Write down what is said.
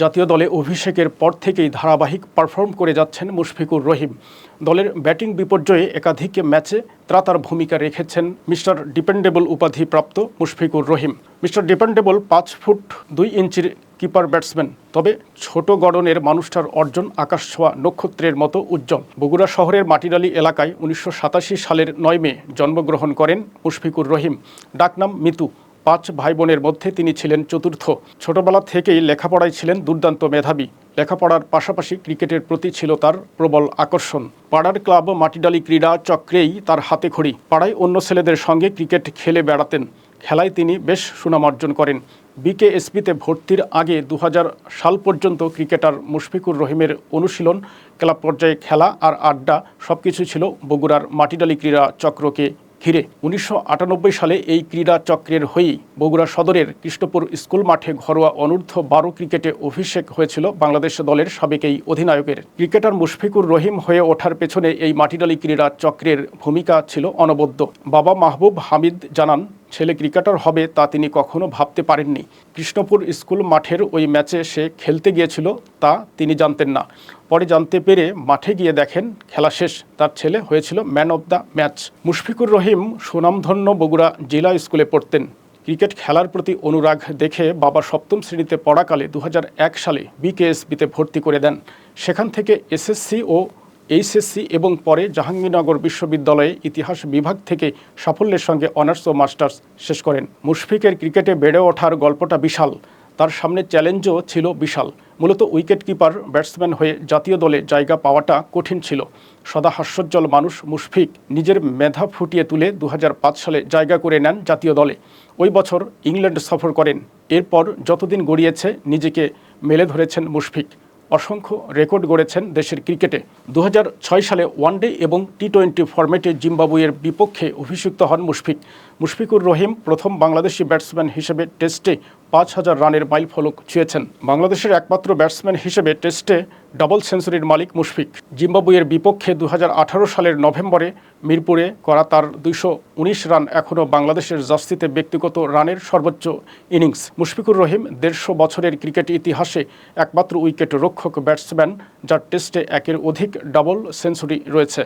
জাতীয় দলে অভিষেকের পর থেকেই ধারাবাহিক পারফর্ম করে যাচ্ছেন মুশফিকুর রহিম। দলের ব্যাটিং বিপর্যয়ে একাধিক ম্যাচে ত্রাতার ভূমিকা রেখেছেন মিস্টার ডিপেন্ডেবল উপাধিপ্রাপ্ত মুশফিকুর রহিম। মিস্টার ডিপেন্ডেবল পাঁচ ফুট দুই ইঞ্চির কিপার ব্যাটসম্যান তবে ছোট গড়নের মানুষটার অর্জন আকাশ ছোঁয়া নক্ষত্রের মতো উজ্জ্বল। বগুড়া শহরের মাটিরালি এলাকায় উনিশশো সাতাশি সালের নয় মে জন্মগ্রহণ করেন মুশফিকুর রহিম। ডাকনাম মিতু। পাঁচ ভাই বোনের মধ্যে তিনি ছিলেন চতুর্থ। ছোটবেলা থেকেই লেখাপড়ায় ছিলেন দুর্দান্ত মেধাবী। লেখাপড়ার পাশাপাশি ক্রিকেটের প্রতি ছিল তার প্রবল আকর্ষণ। পাড়ার ক্লাব মাটিডালি ক্রীড়া চক্রেই তার হাতে খড়ি। পাড়ায় অন্য ছেলেদের সঙ্গে ক্রিকেট খেলে বেড়াতেন। খেলায় তিনি বেশ সুনাম অর্জন করেন। বিকেএসপিতে ভর্তির আগে দু হাজার সাল পর্যন্ত ক্রিকেটার মুশফিকুর রহিমের অনুশীলন, ক্লাব পর্যায়ে খেলা আর আড্ডা সবকিছু ছিল বগুড়ার মাটিডালি ক্রীড়া চক্রকে ঘিরে উনিশশো সালে এই ক্রীড়া চক্রের হয়েই বগুড়া সদরের কৃষ্ণপুর স্কুল মাঠে ঘরোয়া অনূর্ধ্ব বারো ক্রিকেটে অভিষেক হয়েছিল বাংলাদেশ দলের সাবেক এই অধিনায়কের। ক্রিকেটার মুশফিকুর রহিম হয়ে ওঠার পেছনে এই মাটিডালি ক্রীড়া চক্রের ভূমিকা ছিল অনবদ্য। বাবা মাহবুব হামিদ জানান ছেলে ক্রিকেটার হবে তা তিনি কখনো ভাবতে পারেননি। কৃষ্ণপুর স্কুল মাঠের ওই ম্যাচে সে খেলতে গিয়েছিল, তা তিনি জানতেন না। পরে জানতে পেরে মাঠে গিয়ে দেখেন খেলা শেষ। তার ছেলে হয়েছিল man of the match. Mushfiqur Rahim সুনামধন্য বগুড়া জেলা স্কুলে পড়তেন। ক্রিকেট খেলার প্রতি অনুরাগ দেখে বাবা সপ্তম শ্রেণীতে পড়াকালে দু হাজার এক সালে বিকেএসবিতে ভর্তি করে দেন। সেখান থেকে এসএসসি ও এইচএসসি এবং পরে জাহাঙ্গীরনগর বিশ্ববিদ্যালয়ে ইতিহাস বিভাগ থেকে সাফল্যের সঙ্গে অনার্স ও মাস্টার্স শেষ করেন। মুশফিকের ক্রিকেটে বেড়ে ওঠার গল্পটা বিশাল। তার সামনে চ্যালেঞ্জও ছিল বিশাল। মূলত উইকেট কিপার ব্যাটসম্যান হয়ে জাতীয় দলে জায়গা পাওয়াটা কঠিন ছিল। সদা হাস্যোজ্জ্বল মানুষ মুশফিক নিজের মেধা ফুটিয়ে তুলে দু হাজার পাঁচ সালে জায়গা করে নেন জাতীয় দলে। ওই বছর ইংল্যান্ড সফর করেন। এরপর যতদিন গড়িয়েছে, নিজেকে মেলে ধরেছেন মুশফিক। অসংখ্য রেকর্ড গড়েছেন দেশের ক্রিকেটে। দু হাজার ছয় সালে ওয়ানডে এবং টি টোয়েন্টি ফরম্যাটে জিম্বাবুয়ের বিপক্ষে অভিষিক্ত হন মুশফিক। মুশফিকুর রহিম প্রথম বাংলাদেশি ব্যাটসম্যান হিসেবে টেস্টে পাঁচ হাজার রানের মাইল ফলক ছুঁয়েছেন বাংলাদেশের একমাত্র ব্যাটসম্যান হিসেবে টেস্টে ডাবল সেঞ্চুরির মালিক মুশফিক। জিম্বাবুয়ের বিপক্ষে দু হাজার আঠারো সালের নভেম্বরে মিরপুরে করা তার দুইশো উনিশ রান এখনও বাংলাদেশের জার্সিতে ব্যক্তিগত রানের সর্বোচ্চ ইনিংস। মুশফিকুর রহিম দেড়শো বছরের ক্রিকেট ইতিহাসে একমাত্র উইকেট রক্ষক ব্যাটসম্যান, যার টেস্টে একের অধিক ডাবল সেঞ্চুরি রয়েছে।